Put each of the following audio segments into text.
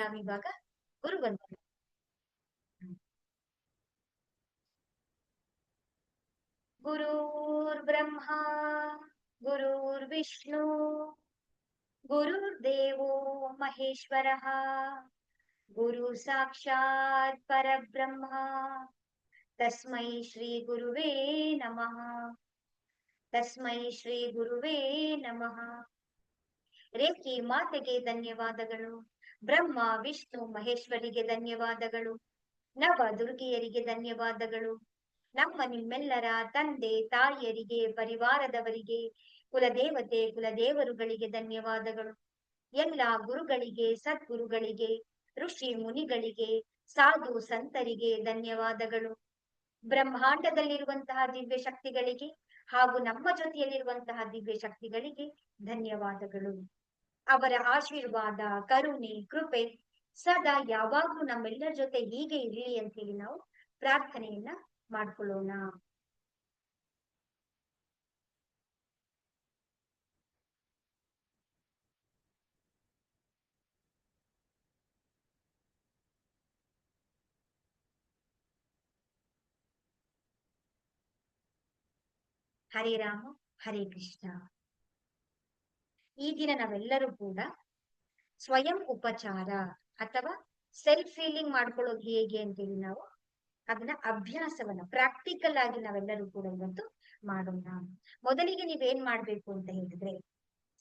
ನಾವಿವಾಗ ಗುರುವಂದನೆ ಗುರುರ್ಬ್ರಹ್ಮ ಗುರುರ್ವಿಷ್ಣು ಗುರುರ್ದೇವೋ ಮಹೇಶ್ವರಃ ಗುರು ಸಾಕ್ಷಾತ್ ಪರಬ್ರಹ್ಮ ತಸ್ಮೈ ಶ್ರೀ ಗುರುವೇ ನಮಃ ತಸ್ಮೈ ಶ್ರೀ ಗುರುವೇ ನಮಃ ರೇಖಿ ಮಾತೆಗೆ ಧನ್ಯವಾದಗಳು ಬ್ರಹ್ಮ, ವಿಷ್ಣು, ಮಹೇಶ್ವರಿಗೆ ಧನ್ಯವಾದಗಳು. ನವ ದುರ್ಗಿಯರಿಗೆ ಧನ್ಯವಾದಗಳು. ನಮ್ಮ ನಿಮ್ಮೆಲ್ಲರ ತಂದೆ, ತಾಯಿಯರಿಗೆ, ಪರಿವಾರದವರಿಗೆ, ಕುಲದೇವತೆ, ಕುಲದೇವರುಗಳಿಗೆ ಧನ್ಯವಾದಗಳು. ಎಲ್ಲ ಗುರುಗಳಿಗೆ, ಸದ್ಗುರುಗಳಿಗೆ, ಋಷಿ ಮುನಿಗಳಿಗೆ, ಸಾಧು ಸಂತರಿಗೆ ಧನ್ಯವಾದಗಳು. ಬ್ರಹ್ಮಾಂಡದಲ್ಲಿರುವಂತಹ ದಿವ್ಯ ಶಕ್ತಿಗಳಿಗೆ ಹಾಗೂ ನಮ್ಮ ಜೊತೆಯಲ್ಲಿರುವಂತಹ ದಿವ್ಯ ಶಕ್ತಿಗಳಿಗೆ ಧನ್ಯವಾದಗಳು. ಅವರ ಆಶೀರ್ವಾದ, ಕರುಣೆ, ಕೃಪೆ ಸದಾ ಯಾವಾಗ್ಲೂ ನಮ್ಮೆಲ್ಲರ ಜೊತೆ ಹೀಗೆ ಇರಲಿ ಅಂತೇಳಿ ನಾವು ಪ್ರಾರ್ಥನೆಯನ್ನ ಮಾಡ್ಕೊಳ್ಳೋಣ. ಹರೇ ರಾಮ, ಹರೇ ಕೃಷ್ಣ. ಈ ದಿನ ನಾವೆಲ್ಲರೂ ಕೂಡ ಸ್ವಯಂ ಉಪಚಾರ ಅಥವಾ ಸೆಲ್ಫ್ ಫೀಲಿಂಗ್ ಮಾಡ್ಕೊಳ್ಳೋದು ಹೇಗೆ ಅಂತೇಳಿ ನಾವು ಅದನ್ನ ಅಭ್ಯಾಸವನ್ನ ಪ್ರಾಕ್ಟಿಕಲ್ ಆಗಿ ನಾವೆಲ್ಲರೂ ಕೂಡ ಇವತ್ತು ಮಾಡೋಣ. ಮೊದಲಿಗೆ ನೀವೇನ್ ಮಾಡ್ಬೇಕು ಅಂತ ಹೇಳಿದ್ರೆ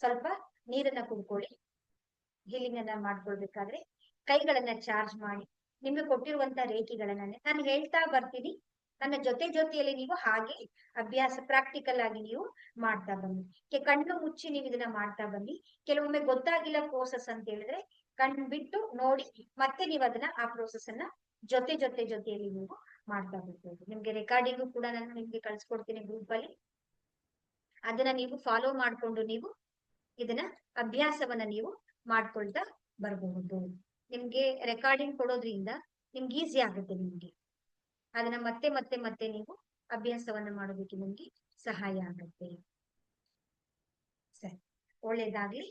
ಸ್ವಲ್ಪ ನೀರನ್ನ ಕುಡ್ಕೊಳ್ಳಿ. ಹೀಲಿಂಗ್ ಅನ್ನ ಮಾಡ್ಕೊಳ್ಬೇಕಾದ್ರೆ ಕೈಗಳನ್ನ ಚಾರ್ಜ್ ಮಾಡಿ. ನಿಮ್ಗೆ ಕೊಟ್ಟಿರುವಂತ ರೇಖೆಗಳನ್ನ ನಾನು ಹೇಳ್ತಾ ಬರ್ತೀನಿ. ನನ್ನ ಜೊತೆ ಜೊತೆಯಲ್ಲಿ ನೀವು ಹಾಗೆ ಅಭ್ಯಾಸ ಪ್ರಾಕ್ಟಿಕಲ್ ಆಗಿ ನೀವು ಮಾಡ್ತಾ ಬನ್ನಿ. ಕಣ್ಣು ಮುಚ್ಚಿ ನೀವು ಇದನ್ನ ಮಾಡ್ತಾ ಬನ್ನಿ. ಕೆಲವೊಮ್ಮೆ ಗೊತ್ತಾಗಿಲ್ಲ ಪ್ರೋಸೆಸ್ ಅಂತ ಹೇಳಿದ್ರೆ ಕಣ್ಣು ಬಿಟ್ಟು ನೋಡಿ ಮತ್ತೆ ನೀವು ಅದನ್ನ ಆ ಪ್ರೋಸೆಸ್ ಅನ್ನ ಜೊತೆ ಜೊತೆ ಜೊತೆಯಲ್ಲಿ ನೀವು ಮಾಡ್ತಾ ಬರ್ಬೋದು ನಿಮ್ಗೆ ರೆಕಾರ್ಡಿಂಗು ಕೂಡ ನಾನು ನಿಮ್ಗೆ ಕಳ್ಸಿಕೊಡ್ತೀನಿ ಗ್ರೂಪ್ ಅಲ್ಲಿ. ಅದನ್ನ ನೀವು ಫಾಲೋ ಮಾಡ್ಕೊಂಡು ನೀವು ಇದನ್ನ ಅಭ್ಯಾಸವನ್ನ ನೀವು ಮಾಡ್ಕೊಳ್ತಾ ಬರಬಹುದು. ನಿಮ್ಗೆ ರೆಕಾರ್ಡಿಂಗ್ ಕೊಡೋದ್ರಿಂದ ನಿಮ್ಗೆ ಈಸಿ ಆಗುತ್ತೆ ನಿಮ್ಗೆ. ಅದನ್ನ ಮತ್ತೆ ಮತ್ತೆ ಮತ್ತೆ ನೀವು ಅಭ್ಯಾಸವನ್ನ ಮಾಡೋದಕ್ಕೆ ನಿಮ್ಗೆ ಸಹಾಯ ಆಗುತ್ತೆ. ಸರಿ, ಒಳ್ಳೇದಾಗ್ಲಿ.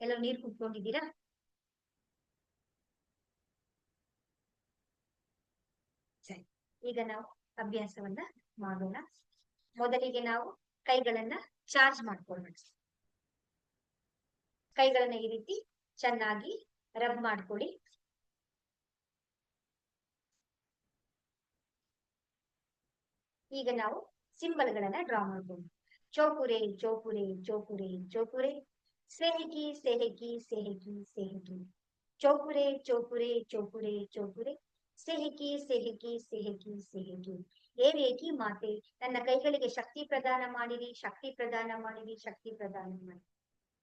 ಎಲ್ಲ ನೀರ್ ಕುಟ್ಕೊಂಡಿದ್ದೀರಾ ಸರಿ, ಈಗ ನಾವು ಅಭ್ಯಾಸವನ್ನ ಮಾಡೋಣ. ಮೊದಲಿಗೆ ನಾವು ಕೈಗಳನ್ನ ಚಾರ್ಜ್ ಮಾಡ್ಕೊಳ್ಳೋಣ. ಕೈಗಳನ್ನ ಈ ರೀತಿ ಚೆನ್ನಾಗಿ ರಬ್ ಮಾಡ್ಕೊಳ್ಳಿ. ಈಗ ನಾವು ಸಿಂಬಲ್ ಗಳನ್ನ ಡ್ರಾ ಮಾಡ್ಬೋದು. ಚೋಪುರೆ ಚೋಪುರೆ ಚೋಪುರೆ ಚೋಪುರೆ ಸೇಹಗಿ ಸೇಹಕಿ ಸೇಹಗಿ ಸೇಹಕಿ ಚೋಪುರೆ ಚೋಪುರೆ ಚೋಪುರೆ ಚೋಪುರೆ ಸೇಹಿಕಿ ಸೇಹಗಿ ಸೇಹಗಿ ಸೇಹಕಿ ರೇಖಿ ಮಾತೆ ನನ್ನ ಕೈಗಳಿಗೆ ಶಕ್ತಿ ಪ್ರದಾನ ಮಾಡಿರಿ, ಶಕ್ತಿ ಪ್ರದಾನ ಮಾಡಿರಿ, ಶಕ್ತಿ ಪ್ರದಾನ ಮಾಡಿ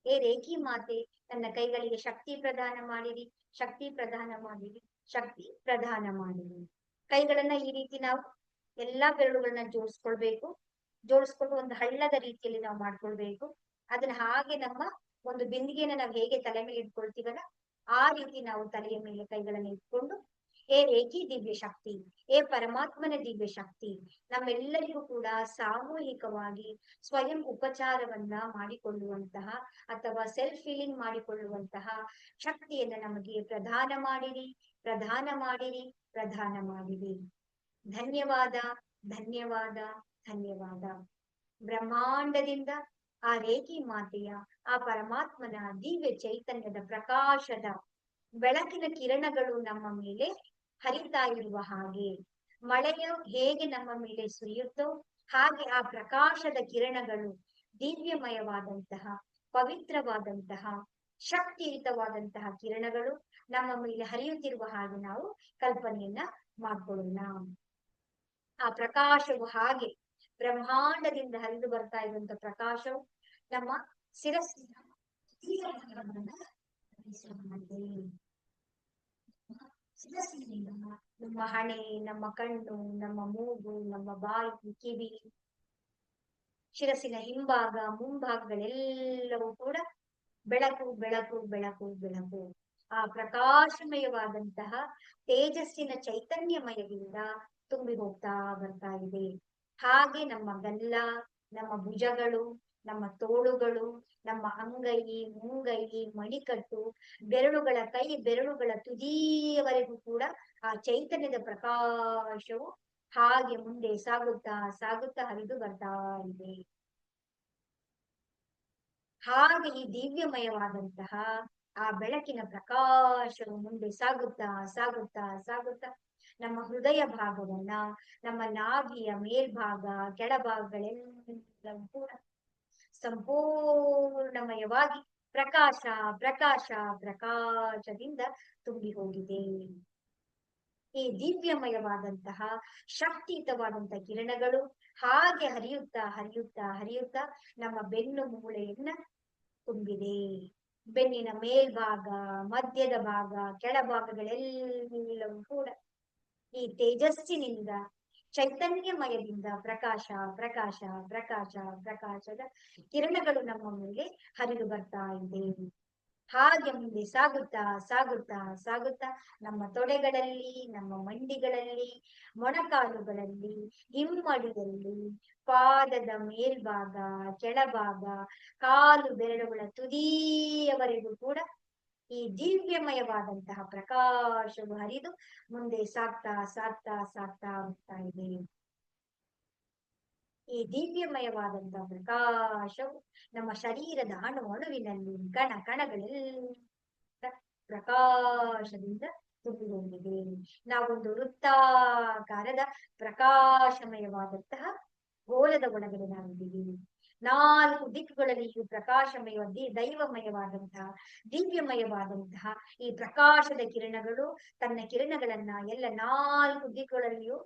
ಏ ರೇಖಿ ಮಾತೆ, ನನ್ನ ಕೈಗಳಿಗೆ ಶಕ್ತಿ ಪ್ರದಾನ ಮಾಡಿರಿ, ಶಕ್ತಿ ಪ್ರದಾನ ಮಾಡಿರಿ, ಶಕ್ತಿ ಪ್ರದಾನ ಮಾಡಿರಿ. ಕೈಗಳನ್ನ ಈ ರೀತಿ ನಾವು ಎಲ್ಲಾ ಬೆರಳುಗಳನ್ನ ಜೋಡಿಸ್ಕೊಳ್ಬೇಕು. ಜೋಡಿಸ್ಕೊಂಡು ಒಂದು ಹಳ್ಳದ ರೀತಿಯಲ್ಲಿ ನಾವು ಮಾಡ್ಕೊಳ್ಬೇಕು. ಅದನ್ನ ಹಾಗೆ ನಮ್ಮ ಒಂದು ಬಿಂದಿಗೆನ ನಾವು ಹೇಗೆ ತಲೆ ಮೇಲೆ ಇಟ್ಕೊಳ್ತೀವಲ್ಲ, ಆ ರೀತಿ ನಾವು ತಲೆಯ ಮೇಲೆ ಕೈಗಳನ್ನ ಇಟ್ಕೊಂಡು ಏ ರೇಖಿ ದಿವ್ಯ ಶಕ್ತಿ ಏ ಪರಮಾತ್ಮನ ದಿವ್ಯ ಶಕ್ತಿ, ನಮ್ಮೆಲ್ಲರಿಗೂ ಕೂಡ ಸಾಮೂಹಿಕವಾಗಿ ಸ್ವಯಂ ಉಪಚಾರವನ್ನ ಮಾಡಿಕೊಳ್ಳುವಂತಹ ಅಥವಾ ಸೆಲ್ಫ್ ಫೀಲಿಂಗ್ ಮಾಡಿಕೊಳ್ಳುವಂತಹ ಶಕ್ತಿಯನ್ನ ನಮಗೆ ಪ್ರದಾನ ಮಾಡಿರಿ ಪ್ರದಾನ ಮಾಡಿರಿ ಪ್ರದಾನ ಮಾಡಿರಿ. ಧನ್ಯವಾದ ಧನ್ಯವಾದ ಧನ್ಯವಾದ. ಬ್ರಹ್ಮಾಂಡದಿಂದ ಆ ರೇಖಿ ಮಾತೆಯ, ಆ ಪರಮಾತ್ಮನ ದಿವ್ಯ ಚೈತನ್ಯದ ಪ್ರಕಾಶದ ಬೆಳಕಿನ ಕಿರಣಗಳು ನಮ್ಮ ಮೇಲೆ ಹರಿತಾ ಇರುವ ಹಾಗೆ ಮಳೆಯು ಹೇಗೆ ನಮ್ಮ ಮೇಲೆ ಸುರಿಯುತ್ತೋ ಹಾಗೆ ಆ ಪ್ರಕಾಶದ ಕಿರಣಗಳು ದಿವ್ಯಮಯವಾದಂತಹ, ಪವಿತ್ರವಾದಂತಹ, ಶಕ್ತಿಯುತವಾದಂತಹ ಕಿರಣಗಳು ನಮ್ಮ ಮೇಲೆ ಹರಿಯುತ್ತಿರುವ ಹಾಗೆ ನಾವು ಕಲ್ಪನೆಯನ್ನ ಮಾಡ್ಕೊಳ್ಳೋಣ. ಆ ಪ್ರಕಾಶವು ಹಾಗೆ ಬ್ರಹ್ಮಾಂಡದಿಂದ ಹರಿದು ಬರ್ತಾ ಇರುವಂತಹ ಪ್ರಕಾಶವು ನಮ್ಮ ಶಿರಸ್ಸಿನ ಉಸಿರಿನ ನಮ್ಮ ಹಣೆ ನಮ್ಮ ಕಣ್ಣು ನಮ್ಮ ಮೂಗು ನಮ್ಮ ಬಾಯಿ ಕಿವಿ ಶಿರಸಿನ ಹಿಂಭಾಗ ಮುಂಭಾಗಗಳೆಲ್ಲವೂ ಕೂಡ ಬೆಳಕು ಬೆಳಕು ಬೆಳಕು ಬೆಳಕು ಆ ಪ್ರಕಾಶಮಯವಾದಂತಹ ತೇಜಸ್ಸಿನ ಚೈತನ್ಯಮಯದಿಂದ ತುಂಬಿ ಹೋಗ್ತಾ ಬರ್ತಾ ಇದೆ ಹಾಗೆ ನಮ್ಮ ಗಲ್ಲ ನಮ್ಮ ಭುಜಗಳು ನಮ್ಮ ತೋಳುಗಳು, ನಮ್ಮ ಅಂಗೈ, ಮುಂಗೈ, ಮಣಿಕಟ್ಟು, ಬೆರಳುಗಳ ಕೈ, ಬೆರಳುಗಳ ತುದಿಯವರೆಗೂ ಕೂಡ ಆ ಚೈತನ್ಯದ ಪ್ರಕಾಶವು ಹಾಗೆ ಮುಂದೆ ಸಾಗುತ್ತಾ ಸಾಗುತ್ತಾ ಹರಿದು ಬರ್ತಾ ಇದೆ. ಹಾಗೆ ಈ ದಿವ್ಯಮಯವಾದಂತಹ ಆ ಬೆಳಕಿನ ಪ್ರಕಾಶವು ಮುಂದೆ ಸಾಗುತ್ತಾ ಸಾಗುತ್ತಾ ಸಾಗುತ್ತಾ ನಮ್ಮ ಹೃದಯ ಭಾಗವನ್ನ, ನಮ್ಮ ನಾಭಿಯ ಮೇಲ್ಭಾಗ, ಕೆಳಭಾಗಗಳೆಲ್ಲವೂ ಕೂಡ ಸಂಪೂರ್ಣಮಯವಾಗಿ ಪ್ರಕಾಶ ಪ್ರಕಾಶ, ಪ್ರಕಾಶದಿಂದ ತುಂಬಿ ಹೋಗಿದೆ. ಈ ದಿವ್ಯಮಯವಾದಂತಹ ಶಕ್ತಿಯುತವಾದಂತಹ ಕಿರಣಗಳು ಹಾಗೆ ಹರಿಯುತ್ತಾ ಹರಿಯುತ್ತಾ ಹರಿಯುತ್ತಾ ನಮ್ಮ ಬೆನ್ನು ಮೂಳೆಯನ್ನ ತುಂಬಿದೆ. ಬೆನ್ನಿನ ಮೇಲ್ಭಾಗ, ಮಧ್ಯದ ಭಾಗ, ಕೆಳಭಾಗಗಳೆಲ್ಲವೂ ಕೂಡ ಈ ತೇಜಸ್ಸಿನಿಂದ ಚೈತನ್ಯಮಯದಿಂದ ಪ್ರಕಾಶ ಪ್ರಕಾಶ ಪ್ರಕಾಶ, ಪ್ರಕಾಶದ ಕಿರಣಗಳು ನಮ್ಮ ಮೇಲೆ ಹರಿದು ಬರ್ತಾ ಇದೆ. ಹಾಗೆ ಮುಂದೆ ಸಾಗುತ್ತಾ ಸಾಗುತ್ತಾ ಸಾಗುತ್ತಾ ನಮ್ಮ ತೊಡೆಗಳಲ್ಲಿ, ನಮ್ಮ ಮಂಡಿಗಳಲ್ಲಿ, ಮೊಣಕಾಲುಗಳಲ್ಲಿ, ಹಿಮ್ಮಡಿಯಲ್ಲಿ, ಪಾದದ ಮೇಲ್ಭಾಗ, ಕೆಳಭಾಗ, ಕಾಲು ಬೆರಳುಗಳ ತುದಿಯವರೆಗೂ ಕೂಡ ಈ ದಿವ್ಯಮಯವಾದಂತಹ ಪ್ರಕಾಶವು ಹರಿದು ಮುಂದೆ ಸಾಗ್ತಾ ಸಾಗ್ತಾ ಸಾಗ್ತಾ ಹೋಗ್ತಾ ಇದೆ. ಈ ದಿವ್ಯಮಯವಾದಂತಹ ಪ್ರಕಾಶವು ನಮ್ಮ ಶರೀರದ ಅಣು ಅಣುವಿನಲ್ಲಿ ಕಣ ಕಣಗಳೆಲ್ಲ ಪ್ರಕಾಶದಿಂದ ತುಂಬಿಕೊಂಡಿದೆ. ನಾವೊಂದು ವೃತ್ತಾಕಾರದ ಪ್ರಕಾಶಮಯವಾದಂತಹ ಗೋಲದ ಒಳಗಡೆ ನಾವಿದ್ದೀವಿ. ನಾಲ್ಕು ದಿಕ್ಕುಗಳಲ್ಲಿಯೂ ಪ್ರಕಾಶಮಯ, ದಿ- ದೈವಮಯವಾದಂತಹ, ದಿವ್ಯಮಯವಾದಂತಹ ಈ ಪ್ರಕಾಶದ ಕಿರಣಗಳು, ತನ್ನ ಕಿರಣಗಳನ್ನ ಎಲ್ಲ ನಾಲ್ಕು ದಿಕ್ಕುಗಳಲ್ಲಿಯೂ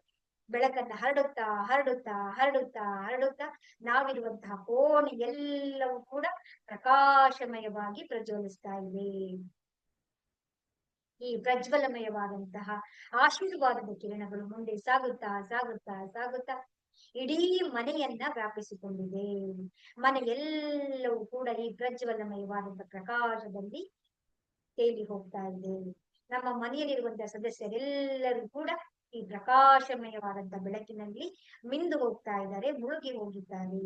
ಬೆಳಕನ್ನ ಹರಡುತ್ತಾ ಹರಡುತ್ತಾ ಹರಡುತ್ತಾ ಹರಡುತ್ತಾ ನಾವಿರುವಂತಹ ಕೋಣೆ ಎಲ್ಲವೂ ಕೂಡ ಪ್ರಕಾಶಮಯವಾಗಿ ಪ್ರಜ್ವಲಿಸ್ತಾ ಇದೆ. ಈ ಪ್ರಜ್ವಲಮಯವಾದಂತಹ ಆಶೀರ್ವಾದದ ಕಿರಣಗಳು ಮುಂದೆ ಸಾಗುತ್ತಾ ಸಾಗುತ್ತಾ ಸಾಗುತ್ತಾ ಇಡೀ ಮನೆಯನ್ನ ವ್ಯಾಪಿಸಿಕೊಂಡಿದೆ. ಮನೆ ಎಲ್ಲವೂ ಕೂಡ ಈ ಪ್ರಜ್ವಲಮಯವಾದಂತಹ ಪ್ರಕಾಶದಲ್ಲಿ ತೇಲಿ ಹೋಗ್ತಾ ಇದೆ. ನಮ್ಮ ಮನೆಯಲ್ಲಿರುವಂತಹ ಸದಸ್ಯರೆಲ್ಲರೂ ಕೂಡ ಈ ಪ್ರಕಾಶಮಯವಾದಂತ ಬೆಳಕಿನಲ್ಲಿ ಮಿಂದು ಹೋಗ್ತಾ ಇದ್ದಾರೆ, ಮುಳುಗಿ ಹೋಗಿದ್ದಾರೆ.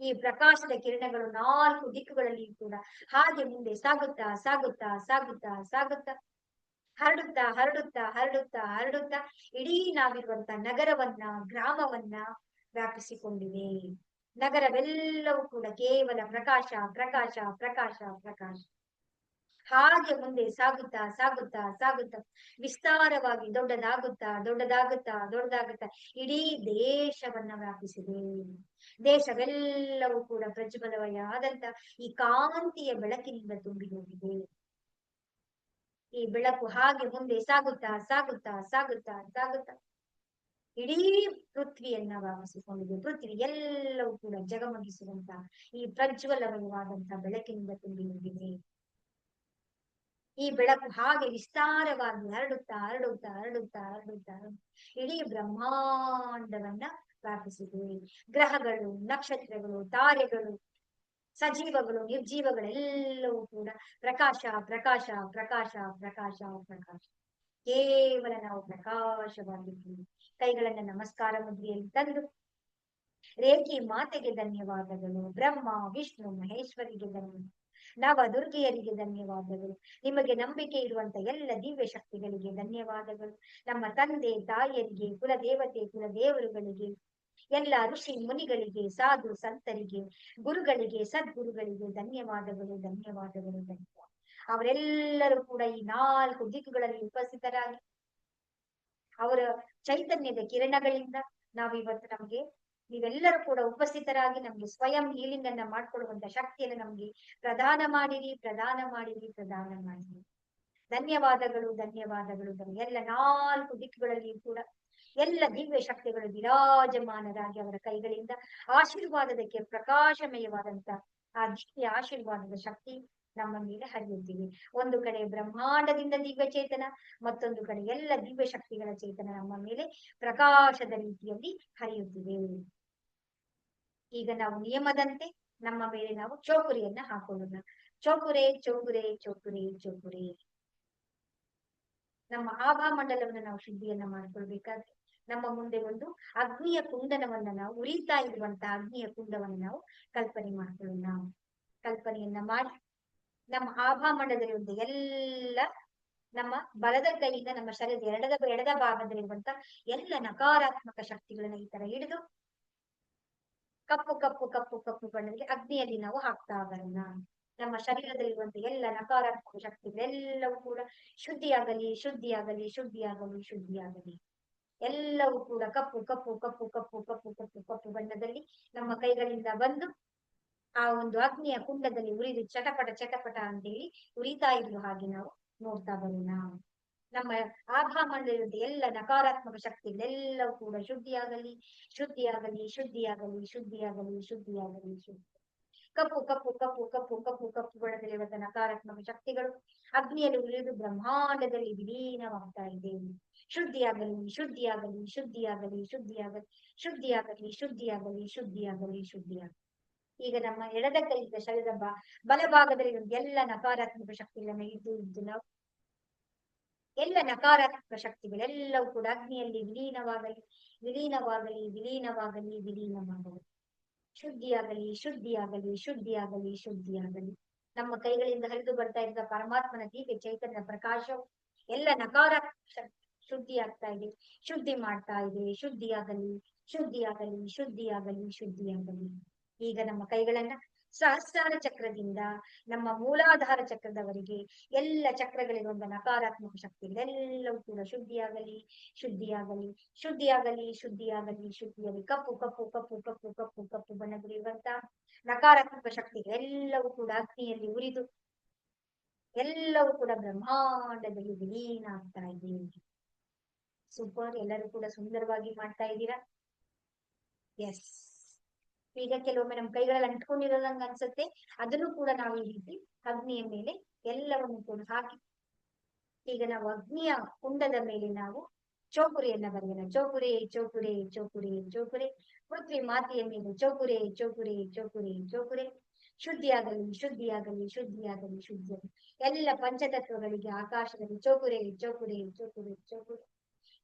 ಈ ಪ್ರಕಾಶದ ಕಿರಣಗಳು ನಾಲ್ಕು ದಿಕ್ಕುಗಳಲ್ಲಿ ಕೂಡ ಹಾಗೆ ಮುಂದೆ ಸಾಗುತ್ತಾ ಸಾಗುತ್ತಾ ಸಾಗುತ್ತಾ ಸಾಗುತ್ತಾ ಹರಡುತ್ತಾ ಹರಡುತ್ತಾ ಹರಡುತ್ತಾ ಹರಡುತ್ತಾ ಇಡೀ ನಾವಿರುವಂತ ನಗರವನ್ನ, ಗ್ರಾಮವನ್ನ ವ್ಯಾಪಿಸಿಕೊಂಡಿದೆ. ನಗರವೆಲ್ಲವೂ ಕೂಡ ಕೇವಲ ಪ್ರಕಾಶ ಪ್ರಕಾಶ ಪ್ರಕಾಶ ಪ್ರಕಾಶ. ಹಾಗೆ ಮುಂದೆ ಸಾಗುತ್ತಾ ಸಾಗುತ್ತಾ ಸಾಗುತ್ತಾ, ವಿಸ್ತಾರವಾಗಿ ದೊಡ್ಡದಾಗುತ್ತಾ ದೊಡ್ಡದಾಗುತ್ತಾ ದೊಡ್ಡದಾಗುತ್ತಾ ಇಡೀ ದೇಶವನ್ನ ವ್ಯಾಪಿಸಿದೆ. ದೇಶವೆಲ್ಲವೂ ಕೂಡ ಪ್ರಜ್ವಲಮಯವಾದಂತ ಈ ಕಾಂತಿಯ ಬೆಳಕಿನಿಂದ ತುಂಬಿ ಹೋಗಿದೆ ಈ ಬೆಳಕು ಹಾಗೆ ಮುಂದೆ ಸಾಗುತ್ತಾ ಸಾಗುತ್ತಾ ಸಾಗುತ್ತಾ ಸಾಗುತ್ತಾ. ಇಡೀ ಪೃಥ್ವಿಯನ್ನ ವ್ಯಾಪಿಸಿಕೊಂಡಿದೆ ಪೃಥ್ವಿ ಎಲ್ಲವೂ ಕೂಡ ಜಗಮಗಿಸುವಂತ ಈ ಪ್ರಜ್ವಲಮಯವಾದಂತಹ ಬೆಳಕಿನಿಂದ ತುಂಬಿ ಹೋಗಿದೆ ಈ ಬೆಳಕು ಹಾಗೆ ವಿಸ್ತಾರವಾಗಿ ಹರಡುತ್ತಾ ಹರಡುತ್ತಾ ಹರಡುತ್ತಾ ಹರಡುತ್ತಾ, ಇಡೀ ಬ್ರಹ್ಮಾಂಡವನ್ನ ವ್ಯಾಪಿಸಿದೆ. ಗ್ರಹಗಳು, ನಕ್ಷತ್ರಗಳು, ತಾರೆಗಳು ಸಜೀವಗಳು, ನಿರ್ಜೀವಗಳೆಲ್ಲವೂ ಕೂಡ ಪ್ರಕಾಶ ಪ್ರಕಾಶ ಪ್ರಕಾಶ ಪ್ರಕಾಶ ಪ್ರಕಾಶ. ಕೇವಲ ನಾವು ಪ್ರಕಾಶವಾಗಿದ್ದೀವಿ. ಕೈಗಳನ್ನ ನಮಸ್ಕಾರ ಮುದ್ರೆಯಲ್ಲಿ ತಂದು ರೇಖಿ ಮಾತೆಗೆ ಧನ್ಯವಾದಗಳು. ಬ್ರಹ್ಮ, ವಿಷ್ಣು, ಮಹೇಶ್ವರಿಗೆ ಧನ್ಯ ನವ ದುರ್ಗೆಯರಿಗೆ ಧನ್ಯವಾದಗಳು. ನಿಮಗೆ ನಂಬಿಕೆ ಇರುವಂತ ಎಲ್ಲ ದಿವ್ಯ ಶಕ್ತಿಗಳಿಗೆ ಧನ್ಯವಾದಗಳು. ನಮ್ಮ ತಂದೆ ತಾಯಿಯರಿಗೆ ಕುಲದೇವತೆ, ಕುಲದೇವರುಗಳಿಗೆ ಎಲ್ಲ ಋಷಿ ಮುನಿಗಳಿಗೆ, ಸಾಧು ಸಂತರಿಗೆ, ಗುರುಗಳಿಗೆ, ಸದ್ಗುರುಗಳಿಗೆ ಧನ್ಯವಾದಗಳು ಧನ್ಯವಾದಗಳು, ಧನ್ಯವಾದ. ಅವರೆಲ್ಲರೂ ಕೂಡ ಈ ನಾಲ್ಕು ದಿಕ್ಕುಗಳಲ್ಲಿ ಉಪಸ್ಥಿತರಾಗಿ ಅವರ ಚೈತನ್ಯದ ಕಿರಣಗಳಿಂದ ನಾವಿವತ್ತು ನಮಗೆ, ನೀವೆಲ್ಲರೂ ಕೂಡ ಉಪಸ್ಥಿತರಾಗಿ ನಮ್ಗೆ ಸ್ವಯಂ ಹೀಲಿಂಗ್ ಅನ್ನ ಮಾಡ್ಕೊಳ್ಳುವಂತ ಶಕ್ತಿಯನ್ನು ನಮ್ಗೆ ಪ್ರದಾನ ಮಾಡಿರಿ ಪ್ರದಾನ ಮಾಡಿರಿ ಪ್ರದಾನ ಮಾಡಿರಿ. ಧನ್ಯವಾದಗಳು ಧನ್ಯವಾದಗಳು. ಧನ್ಯ- ಎಲ್ಲ ನಾಲ್ಕು ದಿಕ್ಕುಗಳಲ್ಲಿ ಕೂಡ ಎಲ್ಲ ದಿವ್ಯ ಶಕ್ತಿಗಳು ವಿರಾಜಮಾನರಾಗಿ ಅವರ ಕೈಗಳಿಂದ ಆಶೀರ್ವಾದದಕ್ಕೆ ಪ್ರಕಾಶಮಯವಾದಂತ ಆ ದಿವ್ಯ ಆಶೀರ್ವಾದದ ಶಕ್ತಿ ನಮ್ಮ ಮೇಲೆ ಹರಿಯುತ್ತಿವೆ ಒಂದು ಕಡೆ ಬ್ರಹ್ಮಾಂಡದಿಂದ ದಿವ್ಯ ಚೇತನ, ಮತ್ತೊಂದು ಕಡೆ ಎಲ್ಲ ದಿವ್ಯ ಶಕ್ತಿಗಳ ಚೇತನ ನಮ್ಮ ಮೇಲೆ ಪ್ರಕಾಶದ ರೀತಿಯಲ್ಲಿ ಹರಿಯುತ್ತಿವೆ ಈಗ ನಾವು ನಿಯಮದಂತೆ ನಮ್ಮ ಮೇಲೆ ನಾವು ಚೌಕುರಿಯನ್ನ ಹಾಕೊಳ್ಳೋಣ. ಚೌಕುರೆ ಚೌಕುರೆ ಚೌಕುರೆ ಚೌಕುರೆ. ನಮ್ಮ ಆಭಾ ಮಂಡಲವನ್ನು ನಾವು ಶುದ್ಧಿಯನ್ನ ಮಾಡ್ಕೊಳ್ಬೇಕಾದ್ರೆ ನಮ್ಮ ಮುಂದೆ ಒಂದು ಅಗ್ನಿಯ ಕುಂದನವನ್ನ ನಾವು ಉರಿತಾ ಇರುವಂತಹ ಅಗ್ನಿಯ ಕುಂದವನ್ನು ನಾವು ಕಲ್ಪನೆ ಮಾಡ್ಕೊಳ್ಳೋಣ. ಕಲ್ಪನೆಯನ್ನ ಮಾಡಿ ನಮ್ಮ ಆಭಾ ಒಂದು ಎಲ್ಲ ನಮ್ಮ ಬಲದ ಕೈಯಿಂದ ನಮ್ಮ ಶರೀರದ ಎಡದ ಎಡದ ಭಾಗದಲ್ಲಿರುವಂತ ಎಲ್ಲ ನಕಾರಾತ್ಮಕ ಶಕ್ತಿಗಳನ್ನ ಈ ತರ ಹಿಡಿದು ಕಪ್ಪು ಕಪ್ಪು ಕಪ್ಪು ಕಪ್ಪು ಬಣ್ಣದಲ್ಲಿ ಅಗ್ನಿಯಲ್ಲಿ ನಾವು ಹಾಕ್ತಾ ಬರೋಣ. ನಮ್ಮ ಶರೀರದಲ್ಲಿರುವಂತ ಎಲ್ಲ ನಕಾರಾತ್ಮಕ ಶಕ್ತಿಗಳೆಲ್ಲವೂ ಕೂಡ ಶುದ್ಧಿಯಾಗಲಿ ಶುದ್ಧಿಯಾಗಲಿ ಶುದ್ಧಿಯಾಗಲಿ ಶುದ್ಧಿಯಾಗಲಿ. ಎಲ್ಲವೂ ಕೂಡ ಕಪ್ಪು ಕಪ್ಪು ಕಪ್ಪು ಕಪ್ಪು ಕಪ್ಪು ಕಪ್ಪು ಕಪ್ಪು ಬಣ್ಣದಲ್ಲಿ ನಮ್ಮ ಕೈಗಳಿಂದ ಬಂದು ಆ ಒಂದು ಅಗ್ನಿಯ ಕುಂಡದಲ್ಲಿ ಉರಿದು ಚಟಪಟ ಚಟಪಟ ಅಂತೇಳಿ ಉರಿತಾ ಇರುವ ಹಾಗೆ ನಾವು ನೋಡ್ತಾ ಬರೋಣ. ನಮ್ಮ ಆಭಾಮಂಡಲಿರುವಂತ ಎಲ್ಲ ನಕಾರಾತ್ಮಕ ಶಕ್ತಿಗಳೆಲ್ಲವೂ ಕೂಡ ಶುದ್ಧಿಯಾಗಲಿ ಶುದ್ಧಿಯಾಗಲಿ ಶುದ್ಧಿಯಾಗಲಿ ಶುದ್ಧಿಯಾಗಲಿ ಶುದ್ಧಿಯಾಗಲಿ, ಶುದ್ಧಿ ಕಪ್ಪು ಕಪ್ಪು ಕಪ್ಪು ಕಪ್ಪು ಕಪ್ಪು ಕಪ್ಪು ಬಣ್ಣದಲ್ಲಿರುವಂತಹ ನಕಾರಾತ್ಮಕ ಶಕ್ತಿಗಳು. ಅಗ್ನಿಯಲ್ಲಿ ಉರಿದು ಬ್ರಹ್ಮಾಂಡದಲ್ಲಿ ವಿಲೀನವಾಗ್ತಾ ಇದೆ. ಶುದ್ಧಿಯಾಗಲಿ ಶುದ್ಧಿಯಾಗಲಿ ಶುದ್ಧಿಯಾಗಲಿ ಶುದ್ಧಿಯಾಗಲಿ ಶುದ್ಧಿಯಾಗಲಿ ಶುದ್ಧಿಯಾಗಲಿ ಶುದ್ಧಿಯಾಗಲಿ ಶುದ್ಧಿಯಾಗಲಿ. ಈಗ ನಮ್ಮ ಎಡದ ಕೈಯಿಂದ ಶರೀರದ ಬ, ಬಲಭಾಗದಲ್ಲಿ ಎಲ್ಲ ನಕಾರಾತ್ಮಕ ಶಕ್ತಿಗಳನ್ನ ಇದ್ದು ಇದ್ದು ನಾವು ಎಲ್ಲ ನಕಾರಾತ್ಮಕ ಶಕ್ತಿಗಳೆಲ್ಲವೂ ಕೂಡ ಅಗ್ನಿಯಲ್ಲಿ ವಿಲೀನವಾಗಲಿ ವಿಲೀನವಾಗಲಿ ವಿಲೀನವಾಗಲಿ ವಿಲೀನವಾಗಲಿ. ಶುದ್ಧಿಯಾಗಲಿ ಶುದ್ಧಿಯಾಗಲಿ ಶುದ್ಧಿಯಾಗಲಿ ಶುದ್ಧಿಯಾಗಲಿ. ನಮ್ಮ ಕೈಗಳಿಂದ ಹರಿದು ಬರ್ತಾ ಇದ್ದ ಪರಮಾತ್ಮನ ದಿವ್ಯ ಚೈತನ್ಯ ಪ್ರಕಾಶ ಎಲ್ಲ ನಕಾರ ಶುದ್ಧಿ ಆಗ್ತಾ ಇದೆ. ಶುದ್ಧಿ ಮಾಡ್ತಾ ಇದೆ. ಶುದ್ಧಿಯಾಗಲಿ ಶುದ್ಧಿಯಾಗಲಿ ಶುದ್ಧಿಯಾಗಲಿ ಶುದ್ಧಿಯಾಗಲಿ. ಈಗ ನಮ್ಮ ಕೈಗಳನ್ನ ಸಹಸ್ರಾರ ಚಕ್ರದಿಂದ ನಮ್ಮ ಮೂಲಾಧಾರ ಚಕ್ರದವರೆಗೆ ಎಲ್ಲ ಚಕ್ರಗಳಿರುವ ನಕಾರಾತ್ಮಕ ಶಕ್ತಿಗಳೆಲ್ಲವೂ ಕೂಡ ಶುದ್ಧಿಯಾಗಲಿ ಶುದ್ಧಿಯಾಗಲಿ ಶುದ್ಧಿಯಾಗಲಿ ಶುದ್ಧಿಯಾಗಲಿ ಶುದ್ಧಿಯಾಗಲಿ. ಕಪ್ಪು ಕಪ್ಪು ಕಪ್ಪು ಕಪ್ಪು ಕಪ್ಪು ಕಪ್ಪು ಬಣ್ಣದಲ್ಲಿರುವಂತ ನಕಾರಾತ್ಮಕ ಶಕ್ತಿ ಎಲ್ಲವೂ ಕೂಡ ಅಗ್ನಿಯಲ್ಲಿ ಉರಿದು ಎಲ್ಲವೂ ಕೂಡ ಬ್ರಹ್ಮಾಂಡದಲ್ಲಿ ವಿಲೀನ ಆಗ್ತಾ ಇದೆ. ಸೂಪರ್. ಎಲ್ಲರೂ ಕೂಡ ಸುಂದರವಾಗಿ ಮಾಡ್ತಾ ಇದ್ದೀರಾ? ಎಸ್ ಈಗ ಕೆಲವೊಮ್ಮೆ ನಮ್ಮ ಕೈಗಳಲ್ಲಿ ಅಂಟ್ಕೊಂಡಿರೋದಂಗ ಅನ್ಸುತ್ತೆ. ಅದನ್ನು ಕೂಡ ನಾವು ಈ ರೀತಿ ಅಗ್ನಿಯ ಮೇಲೆ ಎಲ್ಲವನ್ನು ಕೂಡ ಹಾಕಿ, ಈಗ ನಾವು ಅಗ್ನಿಯ ಕುಂಡದ ಮೇಲೆ ನಾವು ಚೌಕುರಿಯನ್ನ ಬರೆಯೋಣ. ಚೌಕುರಿ ಚೌಕುರಿ ಚೌಕುರಿ ಚೌಕುರಿ. ಪೃಥ್ವಿ ಮಾತೆಯ ಮೇಲೆ ಚೌಕುರಿ ಚೌಕುರಿ ಚೌಕುರಿ ಚೌಕುರಿ. ಶುದ್ಧಿಯಾಗಲಿ ಶುದ್ಧಿಯಾಗಲಿ ಶುದ್ಧಿಯಾಗಲಿ ಶುದ್ಧಿಯಾಗಲಿ. ಎಲ್ಲ ಪಂಚತತ್ವಗಳಿಗೆ ಆಕಾಶದಲ್ಲಿ ಚೌಕುರಿ ಚೌಕುರಿ ಚೌಕುರಿ, ಚೌಕುರೆ.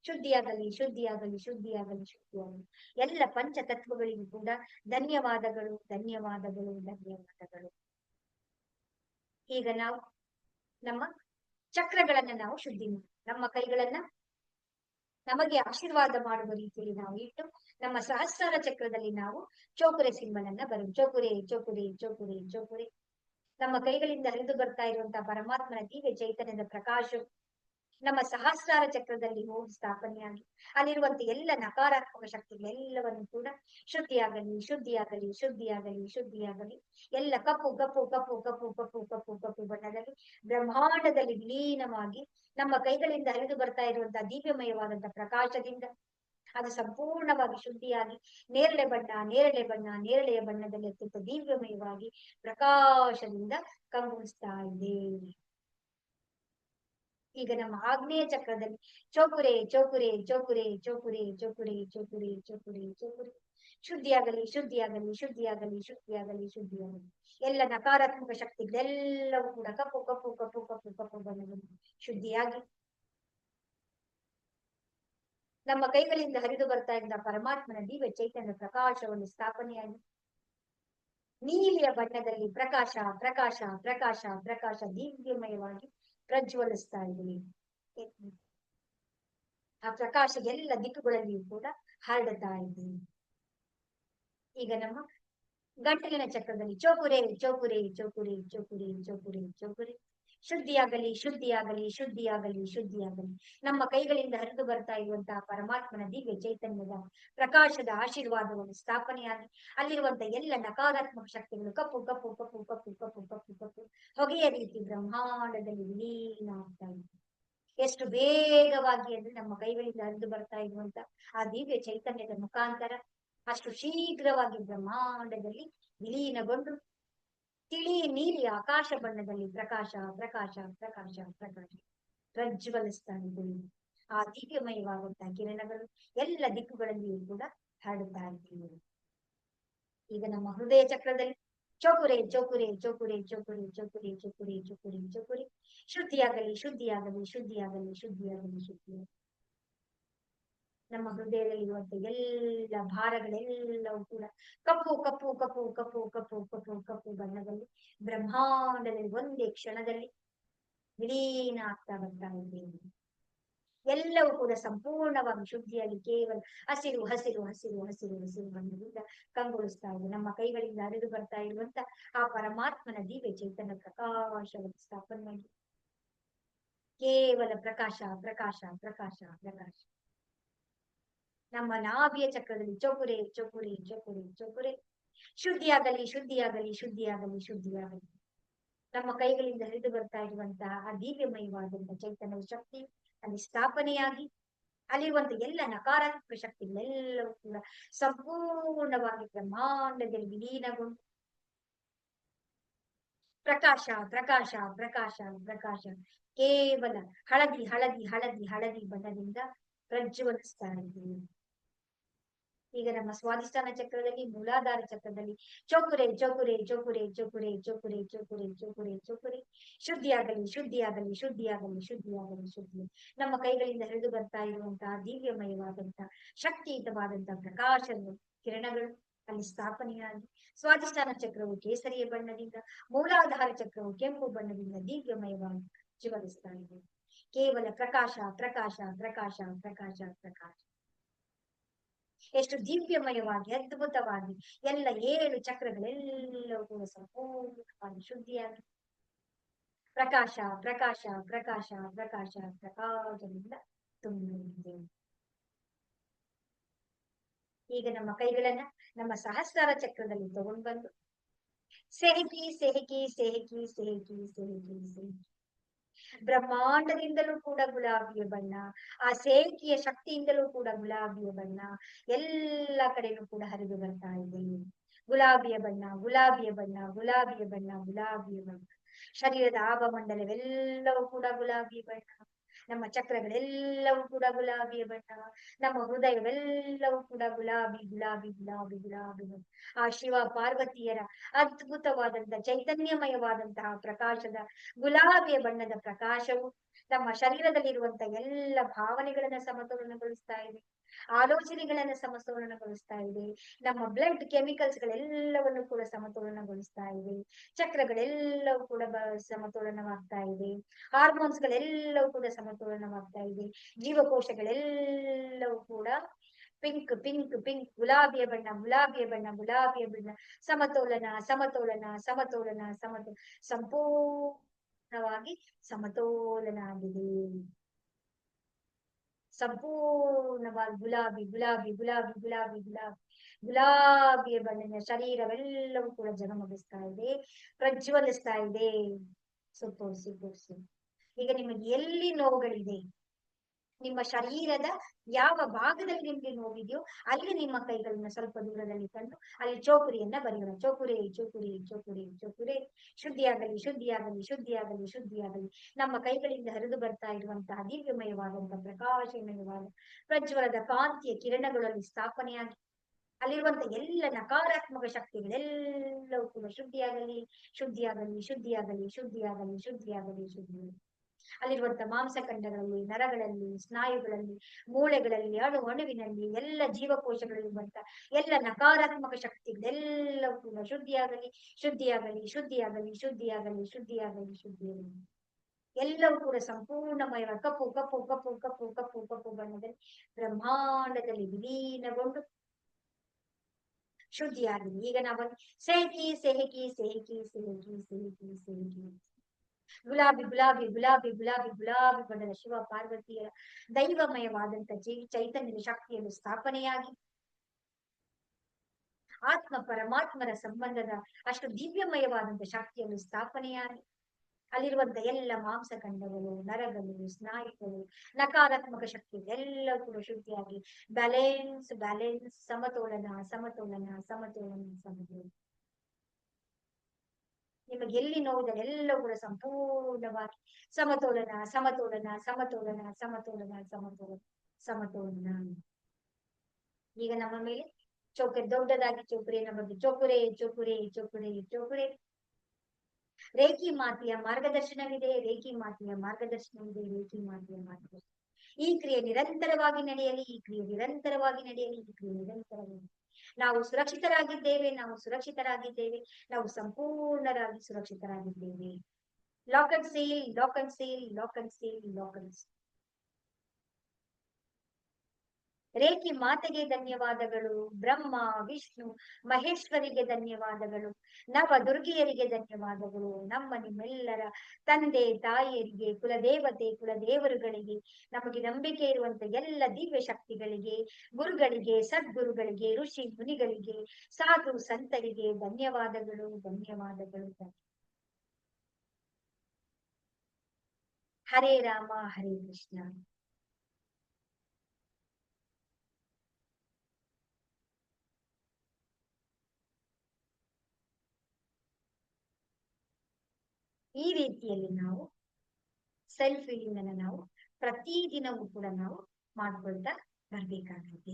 ಶುದ್ಧಿಯಾಗಲಿ ಶುದ್ಧಿಯಾಗಲಿ ಶುದ್ಧಿಯಾಗಲಿ ಶುದ್ಧಿಯಾಗಲಿ. ಎಲ್ಲ ಪಂಚ ತತ್ವಗಳಿಗೂ ಕೂಡ ಧನ್ಯವಾದಗಳು ಧನ್ಯವಾದಗಳು ಧನ್ಯವಾದಗಳು. ಈಗ ನಾವು ನಮ್ಮ ಚಕ್ರಗಳನ್ನ ನಾವು ಶುದ್ಧಿ ನಮ್ಮ ಕೈಗಳನ್ನ ನಮಗೆ ಆಶೀರ್ವಾದ ಮಾಡುವ ರೀತಿಯಲ್ಲಿ ನಾವು ಇಟ್ಟು, ನಮ್ಮ ಸಹಸ್ರಾರ ಚಕ್ರದಲ್ಲಿ ನಾವು ಚೋಕುರೆ ಸಿಂಬಲನ್ನ ಬರು ಚೋಕುರೆ ಚೋಕುರೆ ಚೋಕುರೆ ಚೋಕುರೆ. ನಮ್ಮ ಕೈಗಳಿಂದ ಹರಿದು ಬರ್ತಾ ಇರುವಂತಹ ಪರಮಾತ್ಮನ ದಿವ್ಯ ಚೈತನ್ಯದ ಪ್ರಕಾಶ ನಮ್ಮ ಸಹಸ್ರಾರ ಚಕ್ರದಲ್ಲಿ ಹೋಗಿ ಸ್ಥಾಪನೆಯಾಗಿ, ಅಲ್ಲಿರುವಂತ ಎಲ್ಲ ನಕಾರಾತ್ಮಕ ಶಕ್ತಿಗಳೆಲ್ಲವನ್ನು ಕೂಡ ಶುದ್ಧಿಯಾಗಲಿ ಶುದ್ಧಿಯಾಗಲಿ ಶುದ್ಧಿಯಾಗಲಿ ಶುದ್ಧಿಯಾಗಲಿ, ಎಲ್ಲ ಕಪ್ಪು ಕಪ್ಪು ಕಪ್ಪು ಕಪ್ಪು ಕಪ್ಪು ಕಪ್ಪು ಕಪ್ಪು ಬಣ್ಣದಲ್ಲಿ ಬ್ರಹ್ಮಾಂಡದಲ್ಲಿ ವಿಲೀನವಾಗಿ ನಮ್ಮ ಕೈಗಳಿಂದ ಹರಿದು ಬರ್ತಾ ಇರುವಂತಹ ದಿವ್ಯಮಯವಾದಂತಹ ಪ್ರಕಾಶದಿಂದ ಅದು ಸಂಪೂರ್ಣವಾಗಿ ಶುದ್ಧಿಯಾಗಿ ನೇರಳೆ ಬಣ್ಣ ನೇರಳೆ ಬಣ್ಣ, ನೇರಳೆಯ ಬಣ್ಣದಲ್ಲಿ ಅತ್ಯಂತ ದಿವ್ಯಮಯವಾಗಿ ಪ್ರಕಾಶದಿಂದ ಕಂಗೊಳಿಸ್ತಾ ಇದೆ. ಈಗ ನಮ್ಮ ಆಗ್ನೇಯ ಚಕ್ರದಲ್ಲಿ ಚೋಕುರೆ ಚೋಕುರೆ ಚೋಕುರೆ ಚೋಕುರೆ, ಚೌಕುರೆ ಚೌಕುರೆ ಚೌಕುರೆ ಚೌಕುರೆ. ಶುದ್ಧಿಯಾಗಲಿ ಶುದ್ಧಿಯಾಗಲಿ ಶುದ್ಧಿಯಾಗಲಿ ಶುದ್ಧಿಯಾಗಲಿ ಶುದ್ಧಿಯಾಗಲಿ. ಎಲ್ಲ ನಕಾರಾತ್ಮಕ ಶಕ್ತಿಗಳೆಲ್ಲವೂ ಕೂಡ ಕಪ್ಪು ಕಪ್ಪು ಕಪ್ಪು ಕಪ್ಪು ಕಪ್ಪು ಬಣ್ಣದಲ್ಲಿ ಶುದ್ಧಿಯಾಗಿ. ನಮ್ಮ ಕೈಗಳಿಂದ ಹರಿದು ಬರ್ತಾ ಇದ್ದ ಪರಮಾತ್ಮನ ದಿವ್ಯ ಚೈತನ್ಯ ಪ್ರಕಾಶವನ್ನು ಸ್ಥಾಪನೆಯಾಗಿ. ನೀಲಿಯ ಬಣ್ಣದಲ್ಲಿ ಪ್ರಕಾಶ ಪ್ರಕಾಶ ಪ್ರಕಾಶ ಪ್ರಕಾಶ ದಿವ್ಯಮಯವಾಗಿ. ಪ್ರಜ್ವಲಿಸ್ತಾ ಇದ್ದೀನಿ ಆ ಪ್ರಕಾಶ ಎಲ್ಲ ದಿಕ್ಕುಗಳಲ್ಲಿಯೂ ಕೂಡ ಹರಡುತ್ತಾ ಇದ್ದೀನಿ. ಈಗ ನಮ್ಮ ಗಂಟಲಿನ ಚಕ್ರದಲ್ಲಿ ಚೋಪುರೆ ಚೋಪುರೆ ಚೋಪುರೆ ಚೋಪುರೆ ಚೋಪುರೆ ಚೋಪುರೆ ಶುದ್ಧಿಯಾಗಲಿ ಶುದ್ಧಿಯಾಗಲಿ ಶುದ್ಧಿಯಾಗಲಿ ಶುದ್ಧಿಯಾಗಲಿ. ನಮ್ಮ ಕೈಗಳಿಂದ ಹರಿದು ಬರ್ತಾ ಇರುವಂತಹ ಪರಮಾತ್ಮನ ದಿವ್ಯ ಚೈತನ್ಯದ ಪ್ರಕಾಶದ ಆಶೀರ್ವಾದವನ್ನು ಸ್ಥಾಪನೆಯಾಗಿ ಅಲ್ಲಿರುವಂತಹ ಎಲ್ಲ ನಕಾರಾತ್ಮಕ ಶಕ್ತಿಗಳು ಕಪ್ಪು ಕಪ್ಪು ಕಪ್ಪು ಕಪ್ಪು ಕಪ್ಪು ಕಪ್ಪು ಕಪ್ಪು ಹೊಗೆಯ ರೀತಿ ಬ್ರಹ್ಮಾಂಡದಲ್ಲಿ ವಿಲೀನ ಆಗ್ತಾ ಇದೆ. ಎಷ್ಟು ವೇಗವಾಗಿ ಅಂದ್ರೆ ನಮ್ಮ ಕೈಗಳಿಂದ ಹರಿದು ಬರ್ತಾ ಇರುವಂತ ಆ ದಿವ್ಯ ಚೈತನ್ಯದ ಮುಖಾಂತರ ಅಷ್ಟು ಶೀಘ್ರವಾಗಿ ಬ್ರಹ್ಮಾಂಡದಲ್ಲಿ ವಿಲೀನಗೊಂಡು ತಿಳಿ ನೀಲಿ ಆಕಾಶ ಬಣ್ಣದಲ್ಲಿ ಪ್ರಕಾಶ ಪ್ರಕಾಶ ಪ್ರಕಾಶ ಪ್ರಕಾಶ. ಪ್ರಜ್ವಲಿಸ್ತಾ ಇದೆ ಆ ದಿವ್ಯಮಯವಾದಂತಹ ಕಿರಣಗಳು ಎಲ್ಲ ದಿಕ್ಕುಗಳಲ್ಲಿಯೂ ಕೂಡ ಹರಡುತ್ತಾ ಇದ್ದೀವಿ ಈಗ ನಮ್ಮ ಹೃದಯ ಚಕ್ರದಲ್ಲಿ ಚೋಕುರೆ ಚೋಕುರೆ ಚೋಕುರೆ ಚೋಕುರೆ ಚೋಕುರೆ ಚೋಕುರೆ ಚೋಕುರೆ ಚೋಕುರೆ. ಶುದ್ಧಿಯಾಗಲಿ ಶುದ್ಧಿಯಾಗಲಿ ಶುದ್ಧಿಯಾಗಲಿ ಶುದ್ಧಿಯಾಗಲಿ ಶುದ್ಧಿಯಾಗಲಿ. ನಮ್ಮ ಹೃದಯದಲ್ಲಿರುವಂತ ಎಲ್ಲ ಭಾರಗಳೆಲ್ಲವೂ ಕೂಡ ಕಪ್ಪು ಕಪ್ಪು ಕಪ್ಪು ಕಪ್ಪು ಕಪ್ಪು ಕಪ್ಪು ಕಪ್ಪು ಬಣ್ಣದಲ್ಲಿ, ಬ್ರಹ್ಮಾಂಡದಲ್ಲಿ ಒಂದೇ ಕ್ಷಣದಲ್ಲಿ ವಿಲೀನ ಆಗ್ತಾ ಬರ್ತಾ ಎಲ್ಲವೂ ಕೂಡ ಸಂಪೂರ್ಣವಾಗಿ ಶುದ್ಧಿಯಾಗಿ ಕೇವಲ ಹಸಿರು ಹಸಿರು ಹಸಿರು ಹಸಿರು ಹಸಿರು ಬಣ್ಣದಿಂದ ಕಂಗೊಳಿಸ್ತಾ ಇದೆ. ನಮ್ಮ ಕೈಗಳಿಂದ ಹರಿದು ಬರ್ತಾ ಇರುವಂತ ಆ ಪರಮಾತ್ಮನ ದಿವ್ಯ ಚೈತನ್ಯ ಪ್ರಕಾಶವನ್ನು ಸ್ಥಾಪನೆ ಮಾಡಿ ಕೇವಲ ಪ್ರಕಾಶ ಪ್ರಕಾಶ ಪ್ರಕಾಶ ಪ್ರಕಾಶ. ನಮ್ಮ ನಾಭಿಯ ಚಕ್ರದಲ್ಲಿ ಚೊಕುರೆ ಚೊಕುರೆ ಚೊಕುರೆ ಚೊಕುರೆ. ಶುದ್ಧಿಯಾಗಲಿ ಶುದ್ಧಿಯಾಗಲಿ ಶುದ್ಧಿಯಾಗಲಿ ಶುದ್ಧಿಯಾಗಲಿ. ನಮ್ಮ ಕೈಗಳಿಂದ ಹರಿದು ಬರ್ತಾ ಇರುವಂತಹ ಆ ದಿವ್ಯಮಯವಾದಂತಹ ಚೈತನ್ಯ ಶಕ್ತಿ, ಅಲ್ಲಿ ಸ್ಥಾಪನೆಯಾಗಿ ಅಲ್ಲಿರುವಂತ ಎಲ್ಲ ನಕಾರಾತ್ಮಕ ಶಕ್ತಿಗಳೆಲ್ಲವೂ ಕೂಡ ಸಂಪೂರ್ಣವಾಗಿ ಬ್ರಹ್ಮಾಂಡದಲ್ಲಿ ವಿಲೀನಗೊಂಡು ಪ್ರಕಾಶ ಪ್ರಕಾಶ ಪ್ರಕಾಶ ಪ್ರಕಾಶ, ಕೇವಲ ಹಳದಿ ಹಳದಿ ಹಳದಿ ಹಳದಿ ಬಣ್ಣದಿಂದ ಪ್ರಜ್ವಲಿಸ್ತಾ ಇದ್ದೀವಿ. ಈಗ ನಮ್ಮ ಸ್ವಾಧಿಷ್ಠಾನ ಚಕ್ರದಲ್ಲಿ, ಮೂಲಾಧಾರ ಚಕ್ರದಲ್ಲಿ ಚೋಕುರೆ ಚೋಕುರೆ ಚೋಕುರೆ ಚೋಕುರೆ ಚೋಕುರೆ ಚೋಕುರೆ ಚೋಕುರೆ ಚೋಕುರೆ. ಶುದ್ಧಿಯಾಗಲಿ ಶುದ್ಧಿಯಾಗಲಿ ಶುದ್ಧಿಯಾಗಲಿ ಶುದ್ಧಿಯಾಗಲಿ, ಶುದ್ಧಿ. ನಮ್ಮ ಕೈಗಳಿಂದ ಹಿಡಿದು ಬರ್ತಾ ಇರುವಂತಹ ದಿವ್ಯಮಯವಾದಂತಹ ಶಕ್ತಿಯುತವಾದಂತಹ ಪ್ರಕಾಶದ ಕಿರಣಗಳು ಅಲ್ಲಿ ಸ್ಥಾಪನೆಯಾಗಿ, ಸ್ವಾಧಿಷ್ಠಾನ ಚಕ್ರವು ಕೇಸರಿಯ ಬಣ್ಣದಿಂದ, ಮೂಲಾಧಾರ ಚಕ್ರವು ಕೆಂಪು ಬಣ್ಣದಿಂದ ದಿವ್ಯಮಯವಾಗಿ ಜೀವನಿಸ್ತಾ ಇದೆ. ಕೇವಲ ಪ್ರಕಾಶ ಪ್ರಕಾಶ ಪ್ರಕಾಶ ಪ್ರಕಾಶ ಪ್ರಕಾಶ. ಎಷ್ಟು ದಿವ್ಯಮಯವಾಗಿ, ಅದ್ಭುತವಾಗಿ, ಎಲ್ಲ ಏಳು ಚಕ್ರಗಳೆಲ್ಲವೂ ಸಂಪೂರ್ಣವಾಗಿ ಶುದ್ಧಿಯಾಗಿ. ಪ್ರಕಾಶ ಪ್ರಕಾಶ ಪ್ರಕಾಶ ಪ್ರಕಾಶ, ಪ್ರಕಾಶದಿಂದ ತುಂಬಿದೆ. ಈಗ ನಮ್ಮ ಕೈಗಳನ್ನ ನಮ್ಮ ಸಹಸ್ರಾರ ಚಕ್ರದಲ್ಲಿ ತಗೊಂಡ್ಬಂದು, ಸೆಹಕಿ ಸೆಹಕಿ ಸೆಹಕಿ ಸೆಹಕಿ ಸೆಹಕಿ ಸೆಹಕಿ. ಬ್ರಹ್ಮಾಂಡದಿಂದಲೂ ಕೂಡ ಗುಲಾಬಿಯ ಬಣ್ಣ, ಆ ಸೇಕಿಯ ಶಕ್ತಿಯಿಂದಲೂ ಕೂಡ ಗುಲಾಬಿಯ ಬಣ್ಣ, ಎಲ್ಲ ಕಡೆನೂ ಕೂಡ ಹರಿದು ಬರ್ತಾ ಇದೆ. ಗುಲಾಬಿಯ ಬಣ್ಣ ಗುಲಾಬಿಯ ಬಣ್ಣ ಗುಲಾಬಿಯ ಬಣ್ಣ ಗುಲಾಬಿಯ ಬಣ್ಣ. ಶರೀರದ ಆಭಮಂಡಲವೆಲ್ಲವೂ ಕೂಡ ಗುಲಾಬಿಯ ಬಣ್ಣ. ನಮ್ಮ ಚಕ್ರಗಳೆಲ್ಲವೂ ಕೂಡ ಗುಲಾಬಿಯ ಬಣ್ಣ ನಮ್ಮ ಹೃದಯವೆಲ್ಲವೂ ಕೂಡ ಗುಲಾಬಿ ಗುಲಾಬಿ ಗುಲಾಬಿ ಗುಲಾಬಿ. ಆ ಶಿವ ಪಾರ್ವತಿಯರ ಅದ್ಭುತವಾದಂತಹ ಚೈತನ್ಯಮಯವಾದಂತಹ ಪ್ರಕಾಶದ ಗುಲಾಬಿಯ ಬಣ್ಣದ ಪ್ರಕಾಶವು ನಮ್ಮ ಶರೀರದಲ್ಲಿರುವಂತಹ ಎಲ್ಲ ಭಾವನೆಗಳನ್ನ ಸಮತೋಲನಗೊಳಿಸ್ತಾ ಇದೆ ಆಲೋಚನೆಗಳನ್ನ ಸಮತೋಲನಗೊಳಿಸ್ತಾ ಇದೆ. ನಮ್ಮ ಬ್ಲಡ್ ಕೆಮಿಕಲ್ಸ್ ಗಳೆಲ್ಲವನ್ನು ಕೂಡ ಸಮತೋಲನಗೊಳಿಸ್ತಾ ಇದೆ. ಚಕ್ರಗಳೆಲ್ಲವೂ ಕೂಡ ಸಮತೋಲನವಾಗ್ತಾ ಇದೆ. ಹಾರ್ಮೋನ್ಸ್ ಗಳೆಲ್ಲವೂ ಕೂಡ ಸಮತೋಲನವಾಗ್ತಾ ಇದೆ. ಜೀವಕೋಶಗಳೆಲ್ಲವೂ ಕೂಡ ಪಿಂಕ್ ಪಿಂಕ್ ಪಿಂಕ್ ಗುಲಾಬಿಯ ಬಣ್ಣ ಗುಲಾಬಿಯ ಬಣ್ಣ ಗುಲಾಬಿಯ ಬಣ್ಣ, ಸಮತೋಲನ ಸಮತೋಲನ ಸಮತೋಲನ, ಸಮತೋ, ಸಂಪೂರ್ಣವಾಗಿ ಸಮತೋಲನ ಆಗಿದೆ. ಸಂಪೂರ್ಣವಾಗಿ ಗುಲಾಬಿ ಗುಲಾಬಿ ಗುಲಾಬಿ ಗುಲಾಬಿ ಗುಲಾಬಿ, ಗುಲಾಬಿಯ ಬಣ್ಣದ ಶರೀರವೆಲ್ಲವೂ ಕೂಡ ಜಗಮಗಿಸ್ತಾ ಇದೆ, ಪ್ರಜ್ವಲಿಸ್ತಾ ಇದೆ. ಸುತ್ತೋರಿಸಿ ತೋರಿಸಿ. ಈಗ ನಿಮಗೆ ಎಲ್ಲಿ ನೋವುಗಳಿದೆ? ನಿಮ್ಮ ಶರೀರದ ಯಾವ ಭಾಗದಲ್ಲಿ ನಿಮ್ಗೆ ನೋವಿದೆಯೋ ಅಲ್ಲಿ ನಿಮ್ಮ ಕೈಗಳನ್ನ ಸ್ವಲ್ಪ ದೂರದಲ್ಲಿ ತಂದು ಅಲ್ಲಿ ಚೌಕುರಿಯನ್ನ ಬರೆಯೋಣ. ಚೋಕುರಿ, ಚೌಕುರಿ ಚೌಕುರಿ, ಚೌಕುರೆ. ಶುದ್ಧಿಯಾಗಲಿ ಶುದ್ಧಿಯಾಗಲಿ ಶುದ್ಧಿಯಾಗಲಿ ಶುದ್ಧಿಯಾಗಲಿ. ನಮ್ಮ ಕೈಗಳಿಂದ ಹರಿದು ಬರ್ತಾ ಇರುವಂತಹ ದಿವ್ಯಮಯವಾದಂತಹ ಪ್ರಕಾಶಮಯವಾದ ಪ್ರಜ್ವಲದ ಕಾಂತಿಯ ಕಿರಣಗಳಲ್ಲಿ ಸ್ಥಾಪನೆಯಾಗಿ ಅಲ್ಲಿರುವಂತ ಎಲ್ಲ ನಕಾರಾತ್ಮಕ ಶಕ್ತಿಗಳೆಲ್ಲವೂ ಕೂಡ ಶುದ್ಧಿಯಾಗಲಿ ಶುದ್ಧಿಯಾಗಲಿ ಶುದ್ಧಿಯಾಗಲಿ ಶುದ್ಧಿಯಾಗಲಿ ಶುದ್ಧಿಯಾಗಲಿ ಶುದ್ಧಿಯಾಗಲಿ. ಅಲ್ಲಿರುವಂತ ಮಾಂಸಖಂಡಗಳಲ್ಲಿ, ನರಗಳಲ್ಲಿ, ಸ್ನಾಯುಗಳಲ್ಲಿ, ಮೂಳೆಗಳಲ್ಲಿ, ಅಣು ಅಣುವಿನಲ್ಲಿ ಎಲ್ಲ ಜೀವಕೋಶಗಳಲ್ಲಿರುವಂತ ಎಲ್ಲ ನಕಾರಾತ್ಮಕ ಶಕ್ತಿಗಳೆಲ್ಲವೂ ಕೂಡ ಶುದ್ಧಿಯಾಗಲಿ ಶುದ್ಧಿಯಾಗಲಿ ಶುದ್ಧಿಯಾಗಲಿ ಶುದ್ಧಿಯಾಗಲಿ ಶುದ್ಧಿಯಾಗಲಿ ಶುದ್ಧಿಯಾಗಲಿ. ಎಲ್ಲವೂ ಕೂಡ ಸಂಪೂರ್ಣಮಯ ಕಪ್ಪು ಕಪ್ಪು ಕಪ್ಪು ಕಪ್ಪು ಕಪ್ಪು ಕಪ್ಪು ಬಣ್ಣದಲ್ಲಿ ಬ್ರಹ್ಮಾಂಡದಲ್ಲಿ ವಿಲೀನಗೊಂಡು ಶುದ್ಧಿಯಾಗಿದೆ ಈಗ ನಾವು ಸೇಹಿ ಸೇಹಿ ಸೇಹಿ ಸೇಹಿ ಸೇಹಿ ಸೆಹಕಿ. ಗುಲಾಬಿ ಗುಲಾಬಿ ಗುಲಾಬಿ ಗುಲಾಬಿ ಗುಲಾಬಿ ಬಣ್ಣದ ಶಿವ ಪಾರ್ವತಿಯ ದೈವಮಯವಾದಂತ ಚೈತನ್ಯದ ಶಕ್ತಿಯನ್ನು ಸ್ಥಾಪನೆಯಾಗಿ ಆತ್ಮ ಪರಮಾತ್ಮರ ಸಂಬಂಧದ ಅಷ್ಟು ದಿವ್ಯಮಯವಾದಂತ ಶಕ್ತಿಯನ್ನು ಸ್ಥಾಪನೆಯಾಗಿ. ಅಲ್ಲಿರುವಂತ ಎಲ್ಲ ಮಾಂಸಖಂಡಗಳು ನರಗಳು, ಸ್ನಾಯುಗಳು, ನಕಾರಾತ್ಮಕ ಶಕ್ತಿ ಎಲ್ಲ ಕೂಡ ಶುದ್ಧಿಯಾಗಿ ಬ್ಯಾಲೆನ್ಸ್ ಬ್ಯಾಲೆನ್ಸ್ ಸಮತೋಲನ ಸಮತೋಲನ ಸಮತೋಲನ ಸಮತೋಲನ. ನಿಮಗೆ ಎಲ್ಲಿ ಎಲ್ಲವೂ ಕೂಡ ಸಂಪೂರ್ಣವಾಗಿ ಸಮತೋಲನ ಸಮತೋಲನ ಸಮತೋಲನ ಸಮತೋಲನ ಸಮತೋಲನ ಸಮತೋಲನ. ಈಗ ನಮ್ಮ ಮೇಲೆ ಚೌಕರೆ, ದೊಡ್ಡದಾಗಿ ಚೌಕರಿ ಬಗ್ಗೆ ಚೌಕುರೆ ಚೌಕುರೆ ಚೌಕುರೆ ಚೌಕುರೆ. ರೇಖಿ ಮಾತೆಯ ಮಾರ್ಗದರ್ಶನವಿದೆ, ರೇಖಿ ಮಾತೆಯ ಮಾರ್ಗದರ್ಶನವಿದೆ, ರೇಖಿ ಮಾತೆಯ ಮಾರ್ಗದರ್ಶನ. ಈ ಕ್ರಿಯೆ ನಿರಂತರವಾಗಿ ನಡೆಯಲಿ, ಈ ಕ್ರಿಯೆ ನಿರಂತರವಾಗಿ ನಡೆಯಲಿ, ಈ ಕ್ರಿಯೆ ನಿರಂತರವಾಗಿ ನಾವು ಸುರಕ್ಷಿತರಾಗಿದ್ದೇವೆ ನಾವು ಸುರಕ್ಷಿತರಾಗಿದ್ದೇವೆ, ನಾವು ಸಂಪೂರ್ಣರಾಗಿ ಸುರಕ್ಷಿತರಾಗಿದ್ದೇವೆ. Lock and seal lock and seal lock and seal lock and seal Reiki ಮಾತೆಗೆ ಧನ್ಯವಾದಗಳು, ಬ್ರಹ್ಮ, ವಿಷ್ಣು, ಮಹೇಶ್ವರಿಗೆ ಧನ್ಯವಾದಗಳು ನವ ದುರ್ಗಿಯರಿಗೆ ಧನ್ಯವಾದಗಳು, ನಮ್ಮ ನಿಮ್ಮೆಲ್ಲರ ತಂದೆ, ತಾಯಿಯರಿಗೆ, ಕುಲದೇವತೆ, ಕುಲದೇವರುಗಳಿಗೆ, ನಮಗೆ ನಂಬಿಕೆ ಇರುವಂತ ಎಲ್ಲ ದಿವ್ಯ ಶಕ್ತಿಗಳಿಗೆ, ಗುರುಗಳಿಗೆ, ಸದ್ಗುರುಗಳಿಗೆ, ಋಷಿ ಮುನಿಗಳಿಗೆ, ಸಾಧು ಸಂತರಿಗೆ ಧನ್ಯವಾದಗಳು ಧನ್ಯವಾದಗಳು. ಹರೇ ರಾಮ, ಹರೇ ಕೃಷ್ಣ. ಈ ರೀತಿಯಲ್ಲಿ ನಾವು ಸೆಲ್ಫ್ ಫೀಲಿಂಗ್ ಅನ್ನ ನಾವು ಪ್ರತಿ ದಿನವೂ ಕೂಡ ನಾವು ಮಾಡ್ಕೊಳ್ತಾ ಬರ್ಬೇಕಾಗುತ್ತೆ.